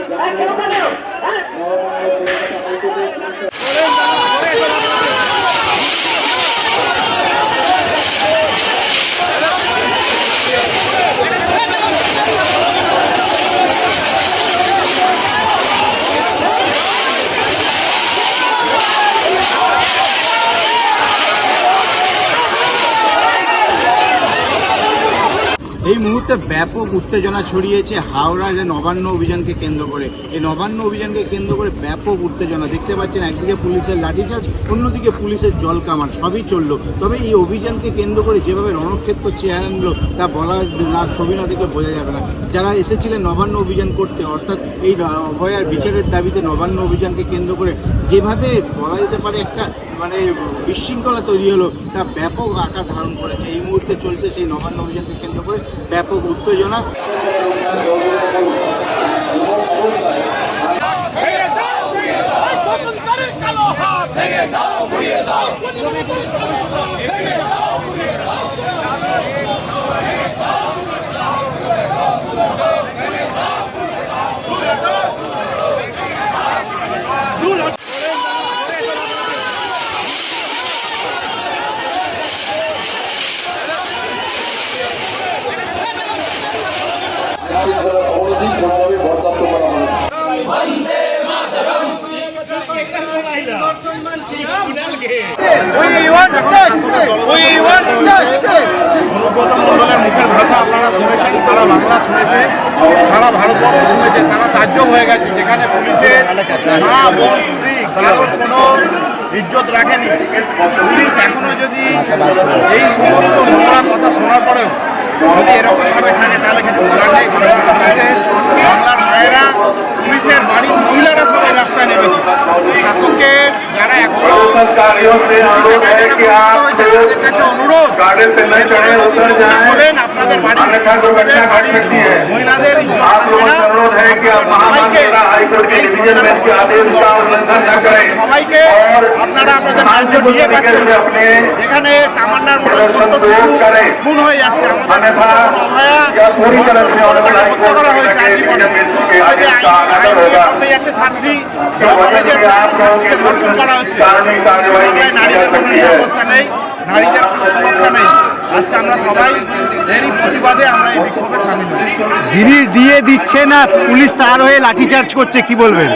কেন এই মুহূর্তে ব্যাপক উত্তেজনা ছড়িয়েছে হাওড়া যে নবান্ন অভিযানকে কেন্দ্র করে। এই নবান্ন অভিযানকে কেন্দ্র করে ব্যাপক উত্তেজনা। দেখতে পাচ্ছেন, একদিকে পুলিশের লাঠিচার্জ, অন্যদিকে পুলিশের জল কামান, সবই চলল। তবে এই অভিযানকে কেন্দ্র করে যেভাবে রণক্ষেত্র চেয়ার আনলো, তা বলা না, ছবি না দেখে বোঝা যাবে না। যারা এসেছিলেন নবান্ন অভিযান করতে, অর্থাৎ এই অভয়ার বিচারের দাবিতে নবান্ন অভিযানকে কেন্দ্র করে, যেভাবে বলা যেতে পারে একটা মানে বিশৃঙ্খলা তৈরি হলো তা ব্যাপক আকার ধারণ করেছে এই মুহূর্তে চলছে সেই নবান্ন অভিযানকে কেন্দ্র করে ব্যাপক উত্তেজনা অনুব্রত মুখের ভাষা আপনারা শুনেছেন সারা বাংলা শুনেছে সারা ভারতবর্ষ শুনেছে তারা তাজ্জব হয়ে গেছে যেখানে পুলিশের মা বোন স্ত্রী কারোর কোনো ইজ্জত রাখেনি পুলিশ এখনও যদি এই সমস্ত নোংরা কথা শোনার পরেও যদি এরকমভাবে থাকে, তাহলে কিছু বলার নেই বাংলার পুলিশের বাংলার মায়েরা পুলিশের বাড়ির মহিলারা সবাই রাস্তায় নেমেছে শাসকের যারা आंदोलनकारियों से अनुरोध है कि आप আপনাদের কাছে অনুরোধ। বলেন আপনাদের বাড়ির বাড়ির মহিলাদের সবাইকে সবাইকে আপনারা আপনাদের সাহায্য দিয়ে পাচ্ছেন। এখানে তামান্নার মতো ছোট শিশু খুন হয়ে যাচ্ছে। আমাদের হত্যা করা হয়েছে ছাত্রী। কলেজে ধর্ষণ করা হচ্ছে। নারীদের কোনো নিরাপত্তা নেই। নারীদের কোনো সুরক্ষা নেই। আজকে আমরা সবাই এরই প্রতিবাদে আমরা এই বিক্ষোভে সামিল হয়েছি। যিনি দিয়ে দিচ্ছে না পুলিশ তার হয়ে লাঠিচার্জ করছে কি বলবেন?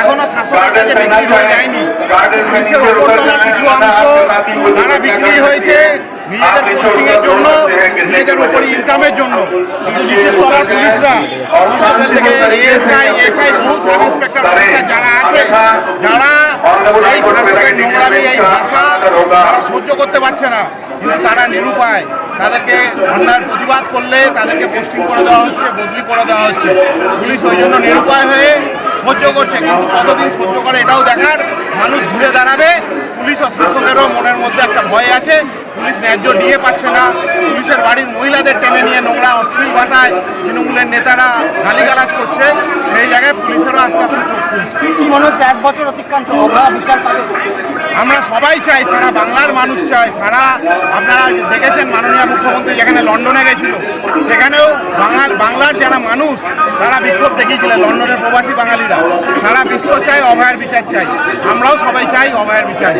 এখনও শাসকের কাছে বিক্রি হয়ে যায়নি পুলিশের ওপরতলার কিছু অংশ তারা বিক্রি হয়েছে নিজেদের পোস্টিং এর জন্য নিজেদের উপর ইনকামের জন্য। কিন্তু নিচের তলার পুলিশরা কনস্টেবল থেকে এএসআই এসআই বহু সাব ইন্সপেক্টর অফিসার যারা আছে যারা এই শাসকের নোংরামি এই ভাষা তারা সহ্য করতে পারছে না। কিন্তু তারা নিরুপায়। তাদেরকে অন্যায়ের প্রতিবাদ করলে তাদেরকে পোস্টিং করে দেওয়া হচ্ছে বদলি করে দেওয়া হচ্ছে। পুলিশ ওই জন্য নিরুপায় হয়ে সহ্য করছে। কিন্তু কতদিন সহ্য করে এটাও দেখার। মানুষ ঘুরে দাঁড়াবে। পুলিশ ও শাসকেরও মনের মধ্যে একটা ভয় আছে। পুলিশ ন্যায্য দিয়ে পাচ্ছে না। পুলিশের বাড়ির মহিলাদের টেনে নিয়ে নোংরা অশ্লীল ভাষায় তৃণমূলের নেতারা গালিগালাজ করছে। সেই জায়গায় পুলিশেরও আস্তে আস্তে চোখ খুলছে। কি মনে হচ্ছে এক বছর অতিক্রান্ত বিচার পাবে? আমরা সবাই চাই সারা বাংলার মানুষ চাই। সারা আপনারা দেখেছেন মাননীয় মুখ্যমন্ত্রী যেখানে লন্ডনে গেছিল সেখানেও বাঙাল বাংলার যারা মানুষ তারা বিক্ষোভ দেখিয়েছিলেন লন্ডনের প্রবাসী বাঙালিরা। সারা বিশ্ব চাই অভয়ের বিচার চাই। আমরাও সবাই চাই অভয়ের বিচার।